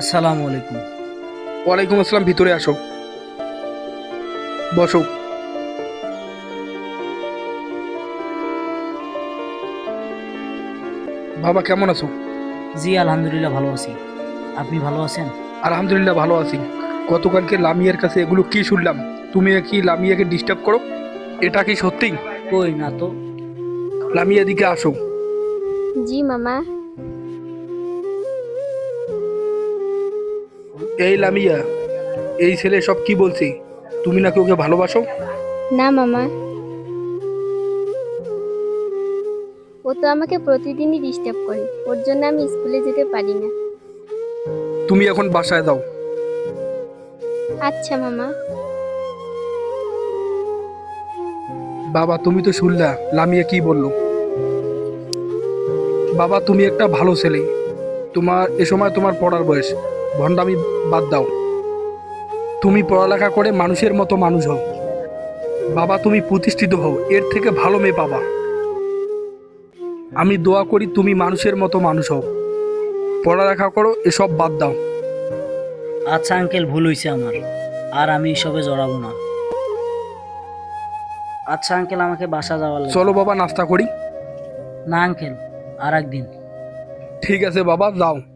আসসালামু আলাইকুম। ওয়ালাইকুম আসসালাম ভিতরে আসো। বসো। বাবা কেমন আছো? জি আলহামদুলিল্লাহ ভালো আছি। আপনি ভালো আছেন? আলহামদুলিল্লাহ ভালো আছি। গতকালকে লামিয়ার কাছে এগুলো কি শুনলাম? তুমি কি লামিয়াকে ডিস্টার্ব করো? এটা কি সত্যি? কই না তো। লামিয়া দিকে আসো। জি মামা। এই লামিয়া এই ছেলে সব কি বলছে? তুমি নাকি ওকে ভালোবাসো? না মামা। ও তো আমাকে প্রতিদিনই ডিস্টার্ব করে। ওর জন্য আমি স্কুলে যেতে পারি না। তুমি এখন বাসায় দাও। আচ্ছা মামা। বাবা তুমি তো শুনলা লামিয়া কি বলল? বাবা তুমি একটা ভালো ছেলে। তোমার এ সময় তোমার পড়ার বয়স। ভণ্ডামি বাদ দাও। তুমি পড়ালেখা করে মানুষের মতো মানুষ হও। বাবা তুমি প্রতিষ্ঠিত হও। এর থেকে ভালো মেয়ে পাবা। আমি দোয়া করি তুমি মানুষের মতো মানুষ হও। পড়ালেখা করো এসব বাদ দাও। আচ্ছা আঙ্কেল ভুল হয়েছে আমার। আর আমি এসবে জড়াবো না। আচ্ছা আঙ্কেল আমাকে বাসা লাগবে। চলো বাবা নাস্তা করি। না আঙ্কেল আর একদিন। ঠিক আছে বাবা যাও।